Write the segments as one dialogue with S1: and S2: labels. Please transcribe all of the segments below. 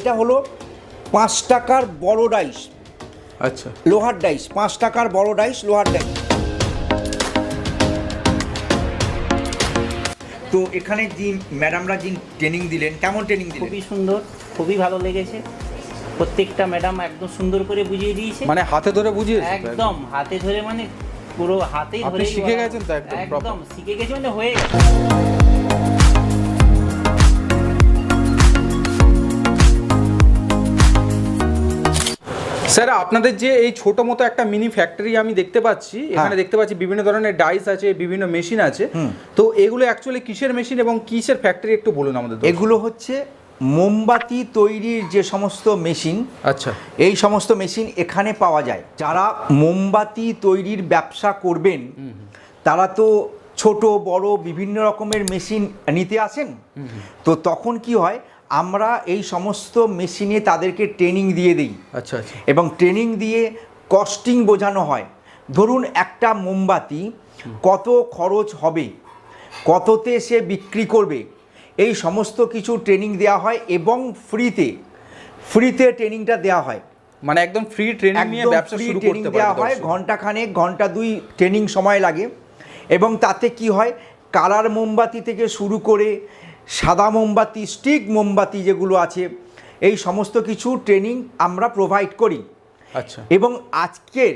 S1: এটা হলো পাঁচ টাকার বড় ডাইস।
S2: আচ্ছা।
S1: লোহার ডাইস পাঁচ টাকার বড় ডাইস লোহার ডাইস। তো এখানে যে ম্যাডামরা যে ট্রেনিং দিলেন কেমন ট্রেনিং দিলেন?
S3: খুবই সুন্দর খুবই ভালো লেগেছে। প্রত্যেকটা ম্যাডাম একদম সুন্দর করে বুঝিয়ে দিয়েছে।
S2: মানে হাতে ধরে বুঝিয়ে
S3: একদম। হাতে ধরে মানে পুরো হাতেই ধরে
S2: শিখে গেছেন তো একদম
S3: একদম শিখে গেছি মানে হয়ে গেছে।
S2: স্যার আপনাদের যে এই ছোট মতো একটা মিনি ফ্যাক্টরি আমি দেখতে পাচ্ছি এখানে দেখতে পাচ্ছি বিভিন্ন ধরনের ডাইস আছে বিভিন্ন মেশিন আছে। তো এগুলো অ্যাকচুয়ালি কিসের মেশিন এবং কিসের ফ্যাক্টরি একটু বলুন আমাদের
S1: এগুলো হচ্ছে মোমবাতি তৈরির যে সমস্ত মেশিন
S2: আচ্ছা।
S1: এই সমস্ত মেশিন এখানে পাওয়া যায়। যারা মোমবাতি তৈরির ব্যবসা করবেন তারা তো ছোট বড় বিভিন্ন রকমের মেশিন নিতে আসেন। তো তখন কি হয় আমরা এই সমস্ত মেশিনে তাদেরকে ট্রেনিং দিয়ে দিই।
S2: আচ্ছা আচ্ছা।
S1: এবং ট্রেনিং দিয়ে কস্টিং বোঝানো হয়। ধরুন একটা মোমবাতি কত খরচ হবে কততে সে বিক্রি করবে এই সমস্ত কিছু ট্রেনিং দেওয়া হয় এবং ফ্রিতে ফ্রিতে ট্রেনিংটা দেওয়া হয়।
S2: মানে একদম ফ্রি ট্রেনিং নিয়ে ব্যবসা
S1: ফ্রি
S2: শুরু করতে
S1: দেওয়া হয়
S2: দর্শক।
S1: ঘণ্টা খানেক ঘণ্টা দুই ট্রেনিং সময় লাগে। এবং তাতে কি হয় কালার মোমবাতি থেকে শুরু করে সাদা মোমবাতি স্টিক মোমবাতি যেগুলো আছে এই সমস্ত কিছু ট্রেনিং আমরা প্রোভাইড করি।
S2: আচ্ছা।
S1: এবং আজকের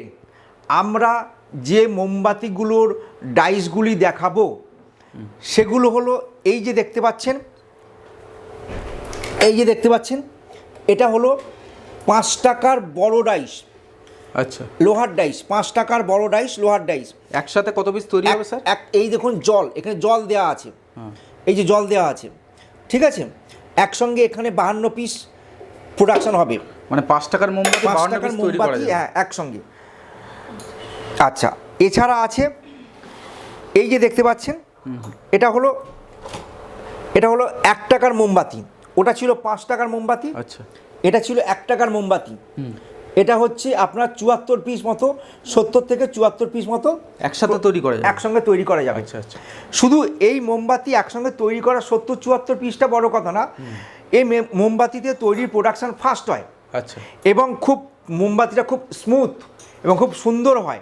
S1: আমরা যে মোমবাতিগুলোর ডাইসগুলি দেখাবো সেগুলো হলো এই যে দেখতে পাচ্ছেন এই যে দেখতে পাচ্ছেন এটা হলো পাঁচ টাকার বড় ডাইস
S2: আচ্ছা।
S1: লোহার ডাইস পাঁচ টাকার বড় ডাইস লোহার ডাইস
S2: একসাথে কত পিস তৈরি হবে স্যার?
S1: এক এই দেখুন জল এখানে জল দেওয়া আছে।
S2: হ্যাঁ।
S1: এই যে জল দেওয়া আছে ঠিক আছে? একসঙ্গে এখানে বাহান্ন পিস প্রোডাকশন হবে।
S2: মানে পাঁচ টাকার মোমবাতি
S1: পাঁচ টাকার মোমবাতি হ্যাঁ একসঙ্গে। আচ্ছা এছাড়া আছে এই যে দেখতে পাচ্ছেন এটা হলো এটা হলো এক টাকার মোমবাতি। ওটা ছিল পাঁচ টাকার মোমবাতি
S2: আচ্ছা।
S1: এটা ছিল এক টাকার মোমবাতি। এটা হচ্ছে আপনার চুয়াত্তর পিস মতো সত্তর থেকে চুয়াত্তর পিস মতো
S2: একসাথে তৈরি করা যাবে।
S1: একসঙ্গে তৈরি করা যাবে।
S2: আচ্ছা আচ্ছা।
S1: শুধু এই মোমবাতি একসঙ্গে তৈরি করা সত্তর চুয়াত্তর পিসটা বড় কথা না। এই মোমবাতিতে তৈরির প্রোডাকশন ফাস্ট হয়।
S2: আচ্ছা।
S1: এবং খুব মোমবাতিটা খুব স্মুথ এবং খুব সুন্দর হয়।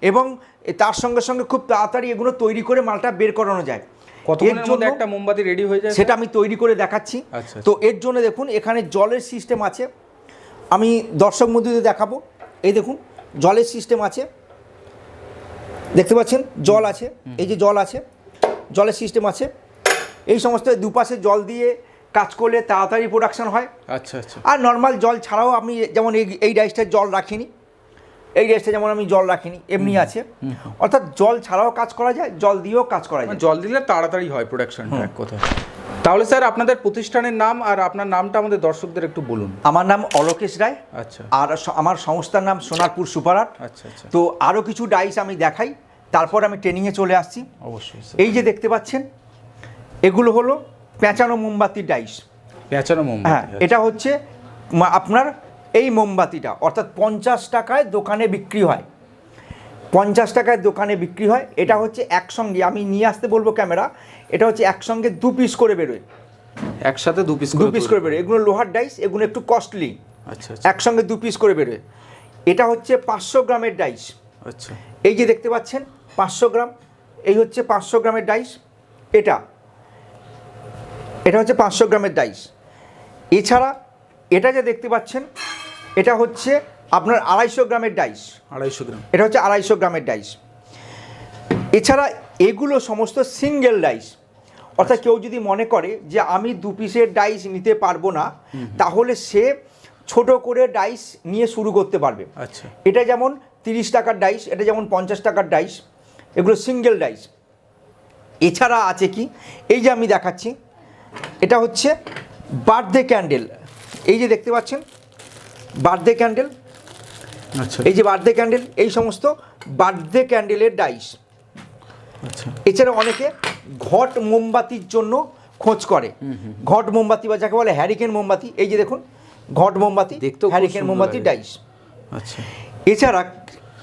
S1: এবং তার সঙ্গে সঙ্গে খুব তাড়াতাড়ি এগুলো তৈরি করে মালটা বের করানো যায়। এর জন্য-
S2: একটা মোমবাতি রেডি হয়ে যায়
S1: সেটা আমি তৈরি করে দেখাচ্ছি।
S2: আচ্ছা,
S1: তো এর জন্য দেখুন এখানে জলের সিস্টেম আছে। আমি দর্শক মধ্যে দেখাবো। এই দেখুন জলের সিস্টেম আছে। দেখতে পাচ্ছেন? জল আছে। এই যে জল আছে জলের সিস্টেম আছে। এই সমস্ত দুপাশে জল দিয়ে কাজ করলে তাড়াতাড়ি প্রোডাকশন হয়।
S2: আচ্ছা আচ্ছা।
S1: আর নর্মাল জল ছাড়াও আমি যেমন এই এই ডাইসটায় জল রাখিনি। এই ডাইসটা যেমন আমি জল রাখিনি এমনি আছে। অর্থাৎ জল ছাড়াও কাজ করা যায় জল দিয়েও কাজ করা
S2: মানে
S1: যায়।
S2: জল দিলে তাড়াতাড়ি হয় প্রোডাকশনটা এক কথায়। তাহলে স্যার আপনাদের প্রতিষ্ঠানের নাম আর আপনার নামটা আমাদের দর্শকদের একটু বলুন।
S1: আমার নাম অলোকেশ রায়
S2: আচ্ছা।
S1: আর আমার সংস্থার নাম সোনারপুর সুপার আর্ট
S2: আচ্ছা আচ্ছা।
S1: তো আরও কিছু ডাইস আমি দেখাই তারপর আমি ট্রেনিংয়ে চলে আসছি।
S2: অবশ্যই
S1: এই যে দেখতে পাচ্ছেন এগুলো হলো পেঁচানো মোমবাতির ডাইস।
S2: পেঁচানো মোমবাতি
S1: হ্যাঁ এটা হচ্ছে আপনার এই মোমবাতিটা অর্থাৎ পঞ্চাশ টাকায় দোকানে বিক্রি হয়। পঞ্চাশ টাকায় দোকানে বিক্রি হয় এটা হচ্ছে একসঙ্গে আমি নিয়ে আসতে বলব ক্যামেরা এটা হচ্ছে একসঙ্গে দু পিস করে বেরোয়।
S2: একসাথে দু পিস
S1: দু পিস করে বেরোয় এগুলো লোহার ডাইস এগুলো একটু কস্টলি
S2: আচ্ছা আচ্ছা।
S1: একসঙ্গে দু পিস করে বেরোয়। এটা হচ্ছে পাঁচশো গ্রামের ডাইস
S2: আচ্ছা।
S1: এই যে দেখতে পাচ্ছেন পাঁচশো গ্রাম এই হচ্ছে পাঁচশো গ্রামের ডাইস এটা। এটা হচ্ছে পাঁচশো গ্রামের ডাইস এছাড়া এটা যে দেখতে পাচ্ছেন এটা হচ্ছে আপনার আড়াইশো গ্রামের ডাইস।
S2: আড়াইশো গ্রাম।
S1: এটা হচ্ছে আড়াইশো গ্রামের ডাইস। এছাড়া এগুলো সমস্ত সিঙ্গেল ডাইস। অর্থাৎ কেউ যদি মনে করে যে আমি দু পিসের ডাইস নিতে পারব না তাহলে সে ছোট করে ডাইস নিয়ে শুরু করতে পারবে।
S2: আচ্ছা।
S1: এটা যেমন তিরিশ টাকার ডাইস এটা যেমন পঞ্চাশ টাকার ডাইস এগুলো সিঙ্গেল ডাইস। এছাড়া আছে কি? এই যে আমি দেখাচ্ছি এটা হচ্ছে বার্থডে ক্যান্ডেল। এই যে দেখতে পাচ্ছেন বার্থডে ক্যান্ডেল। এই যে বার্থডে ক্যান্ডেল এই সমস্ত বার্থডে ক্যান্ডেলের ডাইস।
S2: আচ্ছা।
S1: এছাড়া অনেকে ঘট মোমবাতির জন্য খোঁজ করে। ঘট মোমবাতি বা যাকে বলে হ্যারিকেন মোমবাতি এই যে দেখুন ঘট মোমবাতি হ্যারিকেন মোমবাতির ডাইস।
S2: আচ্ছা।
S1: এছাড়া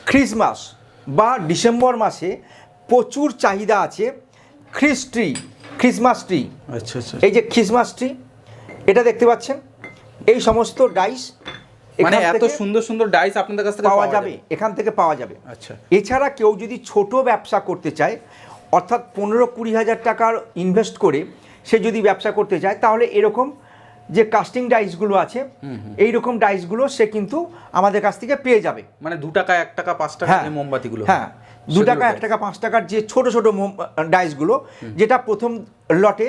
S1: খ্রিসমাস বা ডিসেম্বর মাসে প্রচুর চাহিদা আছে খ্রিস ট্রি খ্রিসমাস ট্রি
S2: আচ্ছা আচ্ছা।
S1: এই যে খ্রিসমাস ট্রি এটা দেখতে পাচ্ছেন? এই সমস্ত ডাইস
S2: মানে এত সুন্দর সুন্দর ডাইস আপনাদের কাছ থেকে
S1: পাওয়া যাবে এখান থেকে পাওয়া যাবে।
S2: আচ্ছা।
S1: এছাড়া কেউ যদি ছোট ব্যবসা করতে চায় অর্থাৎ পনেরো কুড়ি হাজার টাকার ইনভেস্ট করে সে যদি ব্যবসা করতে চায় তাহলে এরকম যে কাস্টিং ডাইসগুলো আছে এই রকম ডাইসগুলো সে কিন্তু আমাদের কাছ থেকে পেয়ে যাবে।
S2: মানে দু টাকা এক টাকা পাঁচ টাকা যে মোমবাতিগুলো
S1: হ্যাঁ দু টাকা এক টাকা পাঁচ টাকার যে ছোট ছোট ডাইসগুলো যেটা প্রথম লটে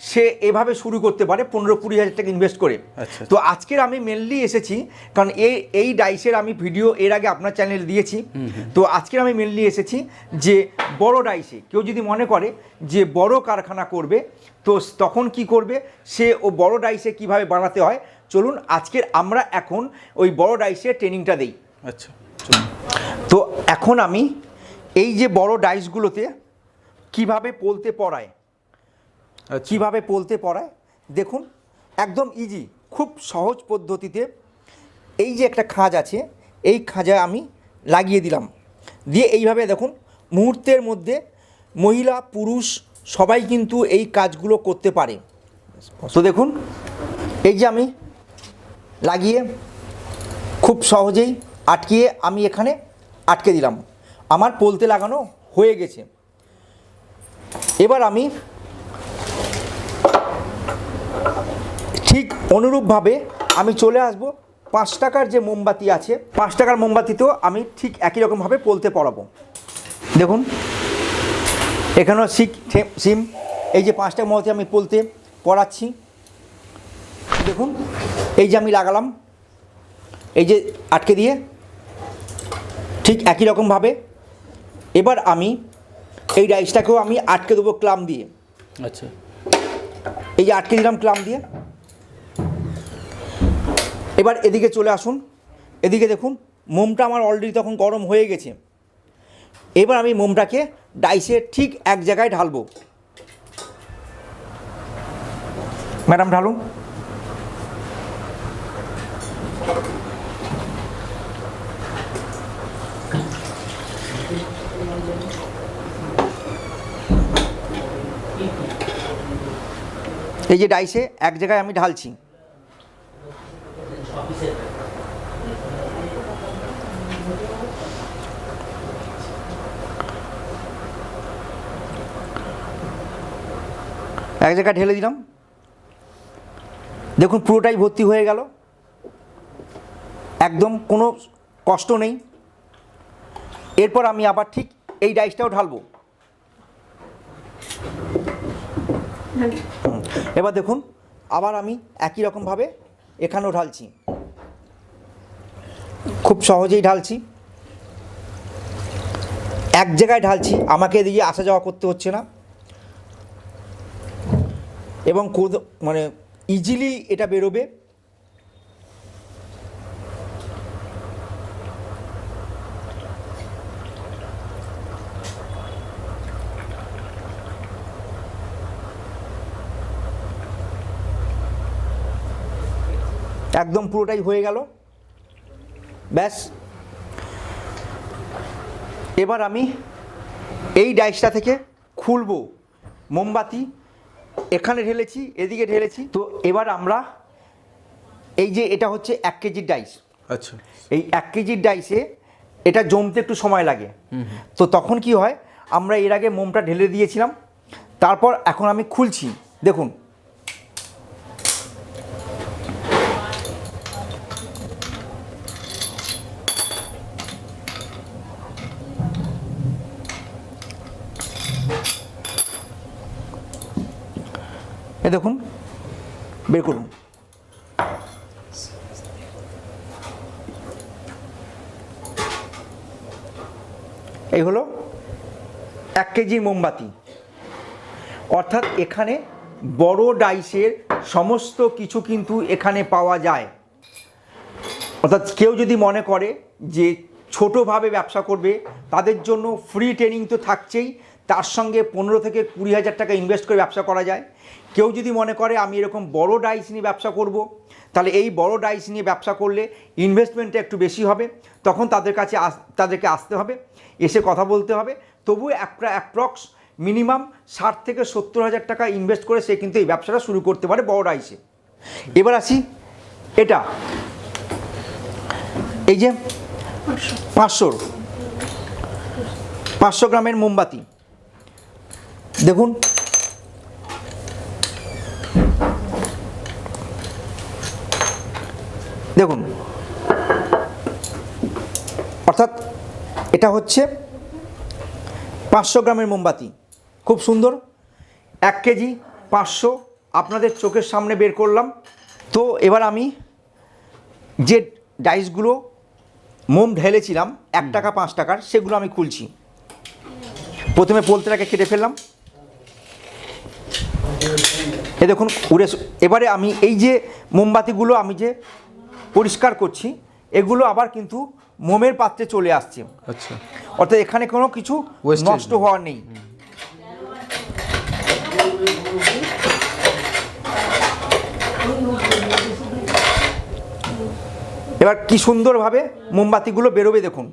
S1: সে এভাবে শুরু করতে পারে পনেরো কুড়ি হাজার টাকা ইনভেস্ট করে।
S2: আচ্ছা।
S1: তো আজকের আমি মেনলি এসেছি কারণ এই এই ডাইসের আমি ভিডিও এর আগে আপনার চ্যানেল দিয়েছি। তো আজকের আমি মেনলি এসেছি যে বড় ডাইসে কেউ যদি মনে করে যে বড় কারখানা করবে তো তখন কি করবে? সে ও বড় ডাইসে কীভাবে বানাতে হয়? চলুন আজকের আমরা এখন ওই বড় ডাইসের ট্রেনিংটা দেই।
S2: আচ্ছা
S1: তো এখন আমি এই যে বড় ডাইসগুলোতে কীভাবে পলতে পড়ায় কীভাবে পলতে পড়ায়? দেখুন, একদম ইজি খুব সহজ পদ্ধতিতে এই যে একটা খাঁজ আছে, এই খাঁজা আমি লাগিয়ে দিলাম। দিয়ে এইভাবে দেখুন, মুহূর্তের মধ্যে মহিলা, পুরুষ সবাই কিন্তু এই কাজগুলো করতে পারে। তো দেখুন, এই যে আমি লাগিয়ে খুব সহজেই আটকিয়ে আমি এখানে আটকে দিলাম। আমার পোলতে লাগানো হয়ে গেছে। এবার আমি ঠিক অনুরূপভাবে আমি চলে আসব। পাঁচ টাকার যে মোমবাতি আছে পাঁচ টাকার মোমবাতিতেও আমি ঠিক একই রকমভাবে পলতে পড়াবো দেখুন এখানেও শিক থে- সিম এই যে পাঁচটা মোমবাতি আমি পলতে পড়াচ্ছি দেখুন এই যে আমি লাগালাম এই যে আটকে দিয়ে ঠিক একই রকমভাবে। এবার আমি এই রাইসটাকেও আমি আটকে দেবো ক্লাম দিয়ে।
S2: আচ্ছা।
S1: এই যে আটকে দিলাম ক্লাম দিয়ে এবার এদিকে চলে আসুন, এদিকে দেখুন, মোমটা আমার অলরেডি তখন গরম হয়ে গেছে। এবার আমি মোমটাকে ডাইসে ঠিক এক জায়গায় ঢালবো। ম্যাডাম, ঢালুন। এই যে ডাইসে এক জায়গায় আমি ঢালছি। এক জায়গায় ঢেলে দিলাম। দেখুন, পুরোটাই ভর্তি হয়ে গেল। একদম কোনো কষ্ট নেই। এরপর আমি আবার ঠিক এই ডাইসটাও ঢালবো। এবার দেখুন, আবার আমি একই রকমভাবে এখানেও ঢালছি। খুব সহজেই ঢালছি। এক জায়গায় ঢালছি, আমাকে এদিকে আসা যাওয়া করতে হচ্ছে না। এবং মানে ইজিলি এটা বেরোবে। একদম পুরোটাই হয়ে গেল। ব্যাস। এবার আমি এই ডাইসটা থেকে খুলবো। মোমবাতি এখানে ঢেলেছি এদিকে ঢেলেছি। তো এবার আমরা এই যে এটা হচ্ছে এক কেজির ডাইস।
S2: আচ্ছা।
S1: এই এক কেজির ডাইসে এটা জমতে একটু সময় লাগে। তো তখন কি হয় আমরা এর আগে মোমটা ঢেলে দিয়েছিলাম। তারপর এখন আমি খুলছি। দেখুন এ দেখুন, বের করুন। এই হলো এক কেজি মোমবাতি। অর্থাৎ এখানে বড় ডাইসের সমস্ত কিছু কিন্তু এখানে পাওয়া যায়। অর্থাৎ কেউ যদি মনে করে যে ছোটোভাবে ব্যবসা করবে, তাদের জন্য ফ্রি ট্রেনিং তো থাকছেই তার সঙ্গে পনেরো থেকে কুড়ি হাজার টাকা ইনভেস্ট করে ব্যবসা করা যায়। কেউ যদি মনে করে আমি এরকম বড় ডাইস নিয়ে ব্যবসা করব, তাহলে এই বড় ডাইস নিয়ে ব্যবসা করলে ইনভেস্টমেন্টটা একটু বেশি হবে, তখন তাদের কাছে তাদেরকে আসতে হবে, এসে কথা বলতে হবে। একটা অ্যাপ্রক্স মিনিমাম ষাট থেকে সত্তর হাজার টাকা ইনভেস্ট করে সে কিন্তু এই ব্যবসাটা শুরু করতে পারে বড় ডাইসে এবার আসি, এটা। এই যে পাঁচশোর পাঁচশো গ্রামের মোমবাতি। দেখুন। দেখুন। অর্থাৎ এটা হচ্ছে পাঁচশো গ্রামের মোমবাতি। খুব সুন্দর। এক কেজি পাঁচশো আপনাদের চোখের সামনে বের করলাম। তো এবার আমি যে ডাইসগুলো মোম ঢেলেছিলাম এক টাকা পাঁচ টাকার সেগুলো আমি খুলছি। প্রথমে পোলতেটাকে কেটে ফেললাম। এ দেখুন উড়ে এবারে আমি এই যে মোমবাতিগুলো আমি যে পরিষ্কার করছি এগুলো আবার কিন্তু মোমের পাত্রে চলে আসছে।
S2: আচ্ছা।
S1: অর্থাৎ এখানে কোনো কিছু নষ্ট হওয়ার নেই। এবার কি সুন্দরভাবে মোমবাতিগুলো বেরোবে দেখুন।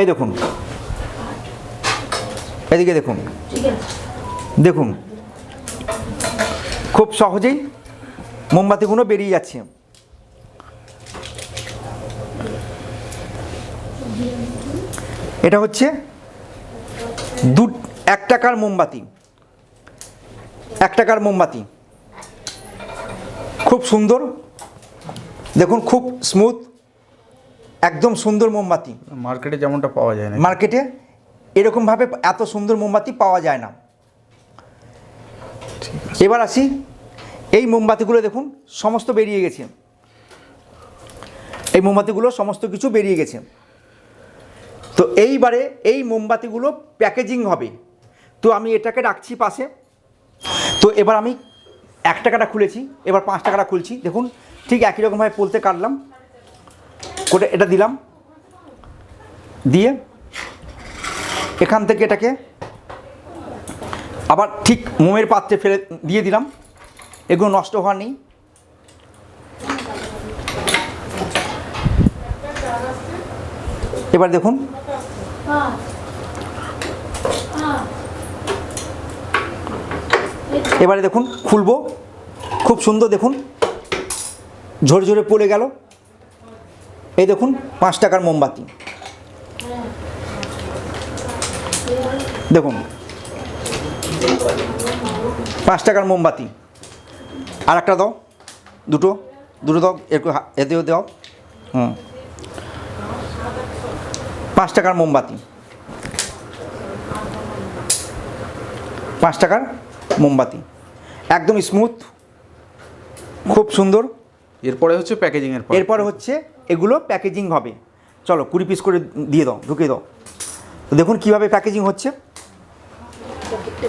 S1: এই দেখুন এদিকে দেখুন। দেখুন। খুব সহজেই মোমবাতিগুলো বেরিয়ে যাচ্ছে। এটা হচ্ছে দু এক টাকার মোমবাতি। এক টাকার মোমবাতি। খুব সুন্দর। দেখুন খুব স্মুথ একদম সুন্দর মোমবাতি।
S2: মার্কেটে যেমনটা পাওয়া যায় না
S1: মার্কেটে এরকমভাবে এত সুন্দর মোমবাতি পাওয়া যায় না। এবার আসি এই মোমবাতিগুলো দেখুন সমস্ত বেরিয়ে গেছে। এই মোমবাতিগুলো সমস্ত কিছু বেরিয়ে গেছে। তো এইবারে এই মোমবাতিগুলো প্যাকেজিং হবে। তো আমি এটাকে রাখছি পাশে। তো এবার আমি এক টাকাটা খুলেছি এবার পাঁচ টাকাটা খুলছি। দেখুন ঠিক একই রকমভাবে পলতে কাটলাম। করে এটা দিলাম। দিয়ে এখান থেকে এটাকে আবার ঠিক মোমের পাত্রে ফেলে দিয়ে দিলাম। এগুলো নষ্ট হওয়ার নেই এবার দেখুন। এবারে দেখুন, খুলবো। খুব সুন্দর দেখুন। ঝরে ঝরে পড়ে গেল। এই দেখুন, পাঁচ টাকার মোমবাতি। দেখুন। পাঁচ টাকার মোমবাতি। আর একটা দাও। দুটো। দুটো দাও। একটু এতেও দাও। হুম। পাঁচ টাকার মোমবাতি। পাঁচ টাকার মোমবাতি। একদম স্মুথ খুব সুন্দর।
S2: এরপরে হচ্ছে প্যাকেজিং এর পর
S1: এরপর হচ্ছে এগুলো প্যাকেজিং হবে। চলো কুড়ি পিস করে দিয়ে দাও। ঢুকিয়ে দাও। তো দেখুন কীভাবে প্যাকেজিং হচ্ছে। এই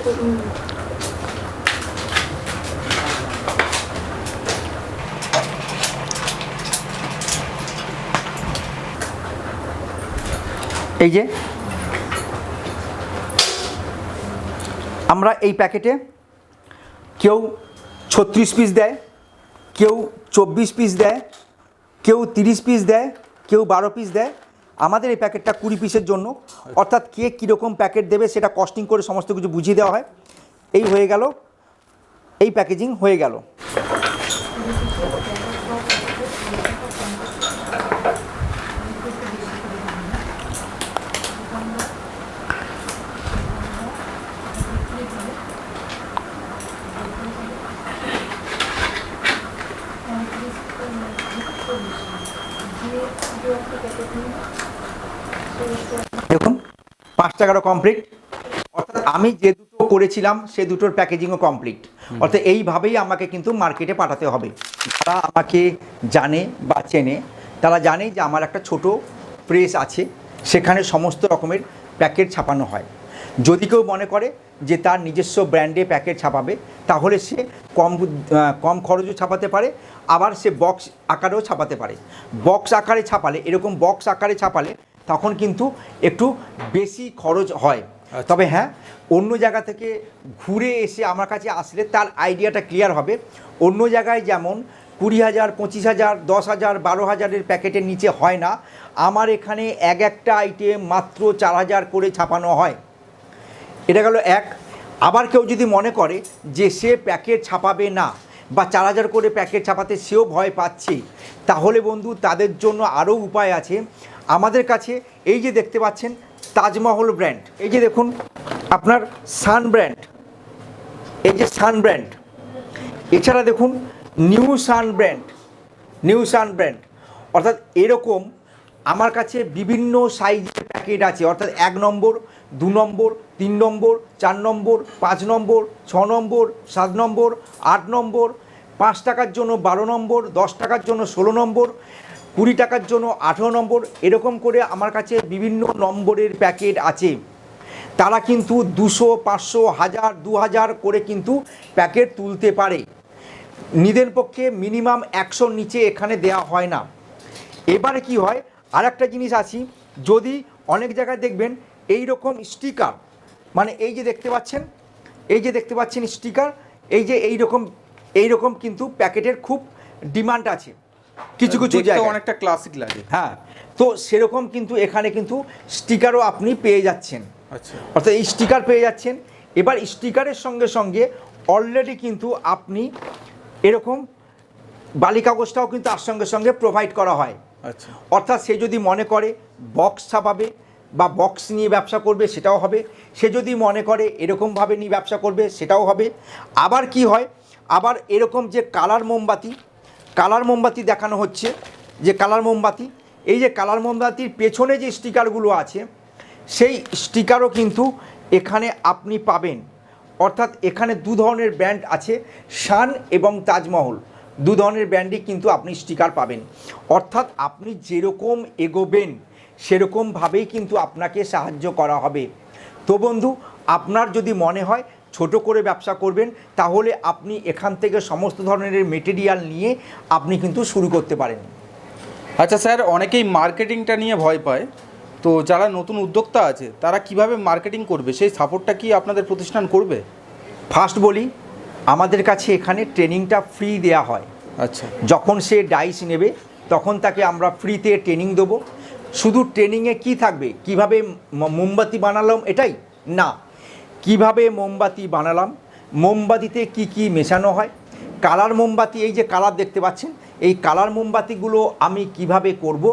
S1: যে। আমরা এই প্যাকেটে কেউ ছত্রিশ পিস দেয়, কেউ চব্বিশ পিস দেয়, কেউ তিরিশ পিস দেয়, কেউ বারো পিস দেয় আমাদের এই প্যাকেটটা কুড়ি পিসের জন্য। অর্থাৎ কে কীরকম প্যাকেট দেবে সেটা কস্টিং করে সমস্ত কিছু বুঝিয়ে দেওয়া হয়। এই হয়ে গেল। এই প্যাকেজিং হয়ে গেল। দেখুন পাঁচ টাকারও কমপ্লিট অর্থাৎ আমি যে দুটো করেছিলাম সে দুটোর প্যাকেজিংও কমপ্লিট অর্থাৎ এইভাবেই আমাকে কিন্তু মার্কেটে পাঠাতে হবে। তারা আমাকে জানে বা চেনে তারা জানে যে আমার একটা ছোট প্রেস আছে সেখানে সমস্ত রকমের প্যাকেট ছাপানো হয়। যদি কেউ মনে করে যে তার নিজস্ব ব্র্যান্ডে প্যাকেট ছাপাবে তাহলে সে কম কম খরচও ছাপাতে পারে আবার সে বক্স আকারেও ছাপাতে পারে। বক্স আকারে ছাপালে এরকম বক্স আকারে ছাপালে তখন কিন্তু একটু বেশি খরচ হয়। তবে হ্যাঁ অন্য জায়গা থেকে ঘুরে এসে আমার কাছে আসলে তার আইডিয়াটা ক্লিয়ার হবে। অন্য জায়গায় যেমন কুড়ি হাজার পঁচিশ হাজার দশ হাজার বারো হাজারের প্যাকেটের নিচে হয় না। আমার এখানে এক একটা আইটেম মাত্র চার হাজার করে ছাপানো হয়। এটা গেল এক। আবার কেউ যদি মনে করে যে সে প্যাকেট ছাপাবে না বা চার হাজার করে প্যাকেট ছাপাতে সেও ভয় পাচ্ছে, তাহলে বন্ধু তাদের জন্য আরও উপায় আছে। আমাদের কাছে এই যে দেখতে পাচ্ছেন তাজমহল ব্র্যান্ড। এই যে দেখুন, আপনার সান ব্র্যান্ড। এই যে সান ব্র্যান্ড। এছাড়া দেখুন, new sun brand. New sun brand. অর্থাৎ এরকম আমার কাছে বিভিন্ন সাইজের প্যাকেট আছে। অর্থাৎ এক নম্বর, দু নম্বর তিন নম্বর, চার নম্বর, পাঁচ নম্বর, ছ নম্বর, সাত নম্বর, আট নম্বর, পাঁচ টাকার জন্য বারো নম্বর, দশ টাকার জন্য ষোলো নম্বর, কুড়ি টাকার জন্য আঠেরো নম্বর, এরকম করে আমার কাছে বিভিন্ন নম্বরের প্যাকেট আছে। তারা কিন্তু দুশো, পাঁচশো, হাজার, দু হাজার করে কিন্তু প্যাকেট তুলতে পারে। নিদের পক্ষে মিনিমাম একশোর নিচে এখানে দেয়া হয় না। এবারে কি হয়? আর একটা জিনিস আছি যদি অনেক জায়গায় দেখবেন এই রকম স্টিকার মানে এই যে দেখতে পাচ্ছেন এই যে দেখতে পাচ্ছেন স্টিকার এই যে এই রকম এই রকম কিন্তু প্যাকেটের খুব ডিমান্ড আছে। কিছু কিছু
S2: দেখতে
S1: জায়গায়।
S2: অনেকটা ক্লাসিক লাগে।
S1: হ্যাঁ তো সেরকম কিন্তু এখানে কিন্তু স্টিকারও আপনি পেয়ে যাচ্ছেন।
S2: আচ্ছা।
S1: অর্থাৎ এই স্টিকার পেয়ে যাচ্ছেন। এবার স্টিকারের সঙ্গে সঙ্গে অলরেডি কিন্তু আপনি এরকম বালি কাগজটাও কিন্তু তার সঙ্গে সঙ্গে প্রোভাইড করা হয়।
S2: আচ্ছা।
S1: অর্থাৎ সে যদি মনে করে বক্স ছাপাবে বা বক্স নিয়ে ব্যবসা করবে, সেটাও হবে। সে যদি মনে করে এরকমভাবে নিয়ে ব্যবসা করবে, সেটাও হবে। আবার কি হয়? আবার এরকম যে কালার মোমবাতি কালার মোমবাতি দেখানো হচ্ছে, যে কালার মোমবাতি, এই যে কালার মোমবাতির পেছনে যে স্টিকারগুলো আছে, সেই স্টিকারও কিন্তু এখানে আপনি পাবেন। অর্থাৎ এখানে দু ধরনের ব্র্যান্ড আছে, শান এবং তাজমহল। দু ধরনের ব্র্যান্ডে কিন্তু আপনি স্টিকার পাবেন। অর্থাৎ আপনি যেরকম এগোবেন সেরকমভাবেই কিন্তু আপনাকে সাহায্য করা হবে। তো বন্ধু আপনার যদি মনে হয় ছোট করে ব্যবসা করবেন তাহলে আপনি এখান থেকে সমস্ত ধরনের মেটেরিয়াল নিয়ে আপনি কিন্তু শুরু করতে পারেন।
S2: আচ্ছা স্যার অনেকেই মার্কেটিংটা নিয়ে ভয় পায়। তো যারা নতুন উদ্যোক্তা আছে তারা কীভাবে মার্কেটিং করবে? সেই সাপোর্টটা কি আপনাদের প্রতিষ্ঠান করবে?
S1: ফার্স্ট বলি আমাদের কাছে এখানে ট্রেনিংটা ফ্রি দেয়া হয়।
S2: আচ্ছা।
S1: যখন সে ডাইস নেবে তখন তাকে আমরা ফ্রিতে ট্রেনিং দেবো। শুধু ট্রেনিংয়ে কি থাকবে? কীভাবে মোমবাতি বানালাম এটাই? না। কীভাবে মোমবাতি বানালাম? মোমবাতিতে কি কি মেশানো হয়? কালার মোমবাতি, এই যে কালার দেখতে পাচ্ছেন, এই কালার মোমবাতিগুলো আমি কীভাবে করব?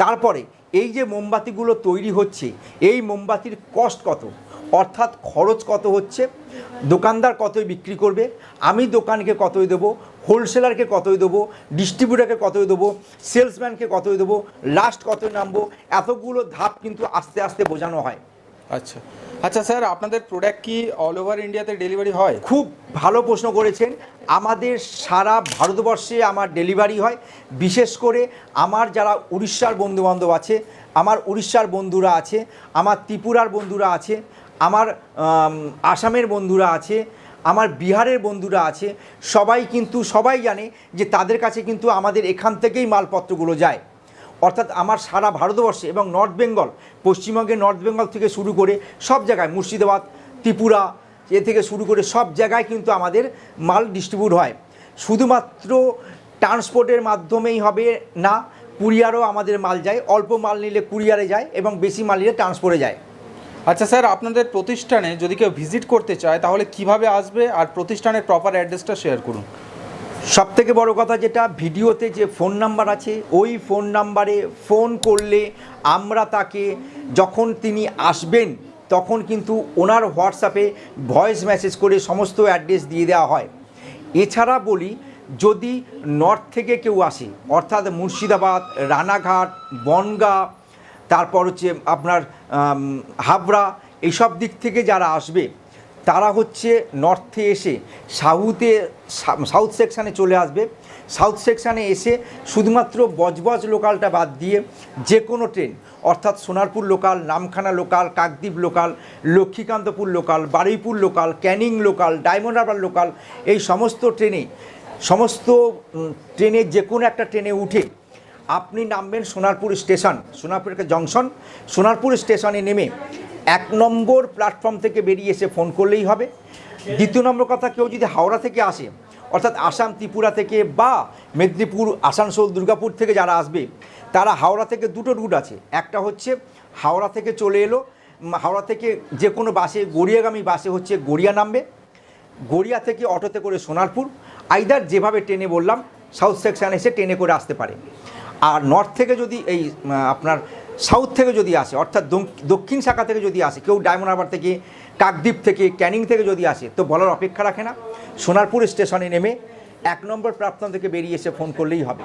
S1: তারপরে এই যে মোমবাতিগুলো তৈরি হচ্ছে, এই মোমবাতির কস্ট কত? অর্থাৎ খরচ কত হচ্ছে দোকানদার কতই বিক্রি করবে আমি দোকানকে কতই দেবো হোলসেলারকে কতই দেবো ডিস্ট্রিবিউটারকে কতই দেবো সেলসম্যানকে কতই দেবো লাস্ট কতই নামবো এতগুলো ধাপ কিন্তু আস্তে আস্তে বোঝানো হয়।
S2: আচ্ছা। আচ্ছা স্যার আপনাদের প্রোডাক্ট কি অল ওভার ইন্ডিয়াতে ডেলিভারি হয়?
S1: খুব ভালো প্রশ্ন করেছেন। আমাদের সারা ভারতবর্ষে আমার ডেলিভারি হয়। বিশেষ করে আমার যারা উড়িষ্যার বন্ধুবান্ধব আছে আমার উড়িষ্যার বন্ধুরা আছে আমার ত্রিপুরার বন্ধুরা আছে আমার আসামের বন্ধুরা আছে, আমার বিহারের বন্ধুরা আছে, সবাই কিন্তু, সবাই জানে যে তাদের কাছে কিন্তু আমাদের এখান থেকেই মালপত্রগুলো যায়। অর্থাৎ আমার সারা ভারতবর্ষে এবং নর্থ বেঙ্গল, পশ্চিমবঙ্গে নর্থ বেঙ্গল থেকে শুরু করে সব জায়গায়, মুর্শিদাবাদ, ত্রিপুরা, এ থেকে শুরু করে সব জায়গায় কিন্তু আমাদের মাল ডিস্ট্রিবিউট হয়। শুধুমাত্র ট্রান্সপোর্টের মাধ্যমেই হবে না কুরিয়ারও আমাদের মাল যায়। অল্প মাল নিলে কুরিয়ারে যায় এবং বেশি মাল নিলে ট্রান্সপোর্টে যায়।
S2: আচ্ছা স্যার, আপনাদের প্রতিষ্ঠানে যদি কেউ ভিজিট করতে চায়, তাহলে কীভাবে আসবে? আর প্রতিষ্ঠানের প্রপার অ্যাড্রেসটা শেয়ার করুন।
S1: সব থেকে বড় কথা যেটা, ভিডিওতে যে ফোন নাম্বার আছে, ওই ফোন নাম্বারে ফোন করলে আমরা তাকে, যখন তিনি আসবেন, তখন কিন্তু ওনার হোয়াটসঅ্যাপে ভয়েস মেসেজ করে সমস্ত অ্যাড্রেস দিয়ে দেওয়া হয়। এছাড়া বলি, যদি নর্থ থেকে কেউ আসে, অর্থাৎ মুর্শিদাবাদ, রানাঘাট, বনগাঁ তারপর হচ্ছে আপনার হাবড়া, এইসব দিক থেকে যারা আসবে, তারা হচ্ছে নর্থে এসে সাউথে সাউথ সেকশানে চলে আসবে। সাউথ সেকশানে এসে শুধুমাত্র বজবজ লোকালটা বাদ দিয়ে যে কোনো ট্রেন অর্থাৎ Sonarpur local Namkhana local Kakdwip local Lakshmikantapur local Baruipur local Canning local Diamond Harbour local এই সমস্ত ট্রেনে সমস্ত ট্রেনে যে কোনো একটা ট্রেনে উঠে আপনি নামবেন সোনারপুর স্টেশন, সোনারপুর একটা জংশন, সোনারপুর স্টেশনে নেমে এক নম্বর প্ল্যাটফর্ম থেকে বেরিয়ে এসে ফোন করলেই হবে। দ্বিতীয় নম্বর কথা, কেউ যদি হাওড়া থেকে আসে, অর্থাৎ আসাম, ত্রিপুরা থেকে বা মেদিনীপুর, আসানসোল, দুর্গাপুর থেকে যারা আসবে, তারা হাওড়া থেকে দুটো রুট আছে। একটা হচ্ছে হাওড়া থেকে চলে এলো হাওড়া থেকে যে কোনো বাসে, গড়িয়াগামী বাসে হচ্ছে গড়িয়া নামবে। গড়িয়া থেকে অটোতে করে সোনারপুর আইদার যেভাবে ট্রেনে বললাম সাউথ সেকশন এসে ট্রেনে করে আসতে পারে। আর নর্থ থেকে যদি এই আপনার সাউথ থেকে যদি আসে অর্থাৎ দক্ষিণ শাখা থেকে যদি আসে কেউ ডায়মন্ড হারবার থেকে কাকদ্বীপ থেকে ক্যানিং থেকে যদি আসে তো বলার অপেক্ষা রাখে না। সোনারপুর স্টেশনে নেমে এক নম্বর প্রাপ্তান থেকে বেরিয়ে এসে ফোন করলেই হবে।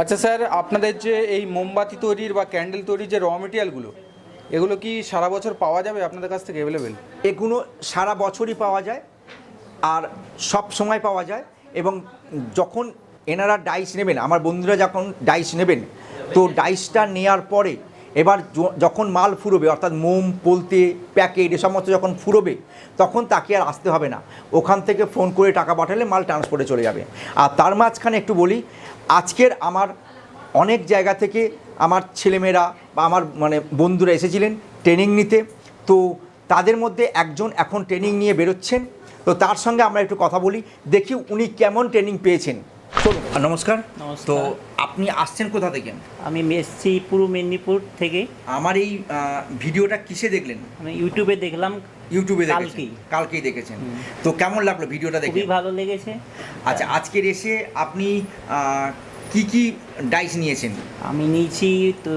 S2: আচ্ছা স্যার আপনাদের যে এই মোমবাতি তৈরির বা ক্যান্ডেল তৈরির যে র মেটেরিয়ালগুলো এগুলো কি সারা বছর পাওয়া যাবে আপনাদের কাছ থেকে অ্যাভেলেবেল
S1: এগুলো সারা বছরই পাওয়া যায় আর সব সময় পাওয়া যায় এবং যখন এনারা ডাইস নেবেন। আমার বন্ধুরা যখন ডাইস নেবেন, তো ডাইসটা নেওয়ার পরে এবার যখন মাল ফুরোবে, অর্থাৎ মোম, পোলতে, প্যাকেট এ সমস্ত যখন ফুরোবে, তখন তাকে আর আসতে হবে না। ওখান থেকে ফোন করে টাকা পাঠালে মাল ট্রান্সপোর্টে চলে যাবে। আর তার মাঝখানে একটু বলি, আজকের আমার অনেক জায়গা থেকে আমার ছেলেমেয়েরা বা আমার মানে বন্ধুরা এসেছিলেন ট্রেনিং নিতে। তো তাদের মধ্যে একজন এখন ট্রেনিং নিয়ে বেরোচ্ছেন। তো তার সঙ্গে আমরা একটু কথা বলি, দেখি উনি কেমন ট্রেনিং পেয়েছেন। নমস্কার।
S3: নমস্কার।
S1: তো আপনি আসছেন কোথা থেকে?
S3: আমি এসছি পূর্ব মেদিনীপুর থেকে।
S1: আমার এই ভিডিওটা কিসে দেখলেন?
S3: আমি ইউটিউবে দেখলাম
S1: ইউটিউবে দেখেছেন।
S3: কালকেই।
S1: কালকেই দেখেছেন। তো কেমন লাগল ভিডিওটা দেখে?
S3: খুবই ভালো লেগেছে।
S1: আচ্ছা আজকের এসে আপনি কি কি ডাইস নিয়েছেন?
S3: আমি নিয়েছি তো,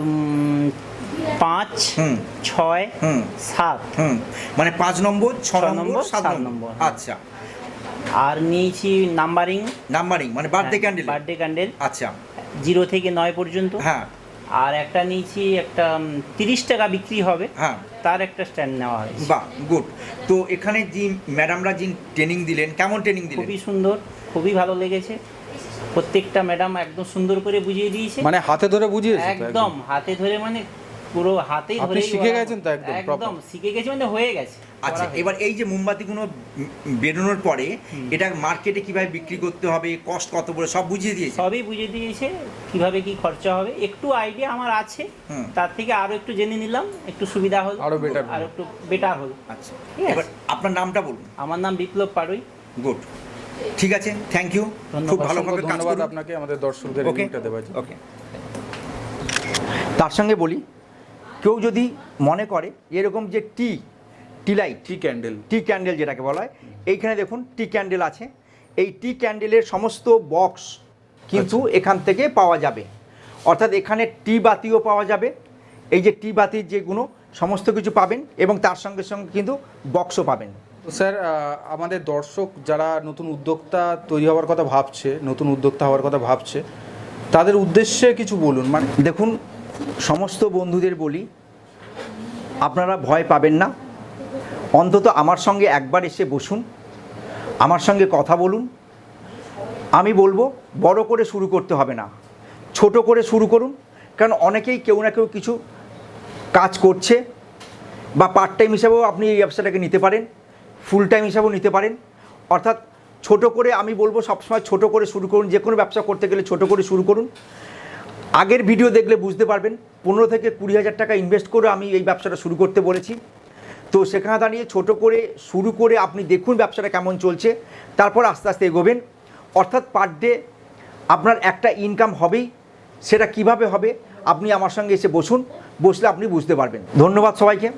S3: পাঁচ
S1: হুম।
S3: ছয়
S1: হুম।
S3: সাত।
S1: হুম। মানে পাঁচ নম্বর ছ নম্বর সাত নম্বর,
S3: হ্যাঁ।
S1: আচ্ছা।
S3: আর নিয়েছি নাম্বারিং।
S1: নাম্বারিং মানে বার্থডে ক্যান্ডেল
S3: বার্থডে ক্যান্ডেল
S1: আচ্ছা।
S3: জিরো থেকে নয় পর্যন্ত।
S1: হ্যাঁ।
S3: আর একটা নিয়েছি একটা তিরিশ টাকা বিক্রি হবে।
S1: হ্যাঁ।
S3: তার একটা স্ট্যান্ড নেওয়া হয়েছে।
S1: বাহ গুড তো এখানে যে ম্যাডামরা যে ট্রেনিং দিলেন কেমন ট্রেনিং দিলেন?
S3: খুবই সুন্দর খুবই ভালো লেগেছে। প্রত্যেকটা ম্যাডাম একদম সুন্দর করে বুঝিয়ে দিয়েছে।
S2: মানে হাতে ধরে বুঝিয়েছে
S3: একদম হাতে ধরে মানে পুরো হাতেই ধরে
S2: শিখে গেছেন তো একদম
S3: একদম শিখে গেছি মানে হয়ে গেছে।
S1: আচ্ছা এবার এই যে মোমবাতিগুলো বেরোনোর পরে এটা মার্কেটে কীভাবে বিক্রি করতে হবে কস্ট কত পড়ে সব বুঝিয়ে দিয়েছে?
S3: সবই বুঝিয়ে দিয়েছে কীভাবে কি খরচা হবে। একটু আইডিয়া আমার আছে
S1: হুম।
S3: তার থেকে আরও একটু জেনে নিলাম একটু সুবিধা হলো
S2: আরও better
S3: আর একটু বেটার হলো।
S1: আচ্ছা
S3: ঠিক আছে।
S1: এবার আপনার নামটা বলুন।
S3: আমার নাম বিপ্লব পাড়ুই।
S1: গুড। ঠিক আছে থ্যাংক ইউ খুব ভালোভাবে কাজ
S2: ধন্যবাদ
S1: করুন।
S2: আপনাকে আমাদের দর্শকদের রিভিউটা দেওয়ার জন্য।
S1: ওকে তার সঙ্গে বলি কেউ যদি মনে করে এরকম যে tea tea light.
S2: Tea candle.
S1: Tea candle যেটাকে বলা হয়। এইখানে দেখুন টি ক্যান্ডেল আছে। এই টি ক্যান্ডেলের সমস্ত বক্স কিন্তু এখান থেকে পাওয়া যাবে। অর্থাৎ এখানে টি বাতিও পাওয়া যাবে। এই যে টি বাতির যেগুলো সমস্ত কিছু পাবেন এবং তার সঙ্গে সঙ্গে কিন্তু বক্সও পাবেন।
S2: তো স্যার আমাদের দর্শক যারা নতুন উদ্যোক্তা তৈরি হওয়ার কথা ভাবছে নতুন উদ্যোক্তা হওয়ার কথা ভাবছে তাদের উদ্দেশ্যে কিছু বলুন। মানে
S1: দেখুন সমস্ত বন্ধুদের বলি আপনারা ভয় পাবেন না। অন্তত আমার সঙ্গে একবার এসে বসুন, আমার সঙ্গে কথা বলুন। আমি বলব, বড় করে শুরু করতে হবে না, ছোট করে শুরু করুন, কারণ অনেকেই কেউ না কেউ কিছু কাজ করছে বা পার্ট টাইম হিসাবেও আপনি এই ব্যবসাটাকে নিতে পারেন ফুল টাইম হিসাবেও নিতে পারেন। অর্থাৎ ছোট করে আমি বলব, সবসময় ছোট করে শুরু করুন, যে কোনো ব্যবসা করতে গেলে ছোট করে শুরু করুন। আগের ভিডিও দেখলে বুঝতে পারবেন, পনেরো থেকে কুড়ি হাজার টাকা ইনভেস্ট করে আমি এই ব্যবসাটা শুরু করতে বলেছি। তো সেখানে দাঁড়িয়ে ছোট করে শুরু করে আপনি দেখুন ব্যবসাটা কেমন চলছে, তারপর আস্তে আস্তে এগোবেন। অর্থাৎ পার ডে আপনার একটা ইনকাম হবেই, সেটা কীভাবে হবে, আপনি আমার সঙ্গে এসে বসুন, বসলে আপনি বুঝতে পারবেন। ধন্যবাদ সবাইকে।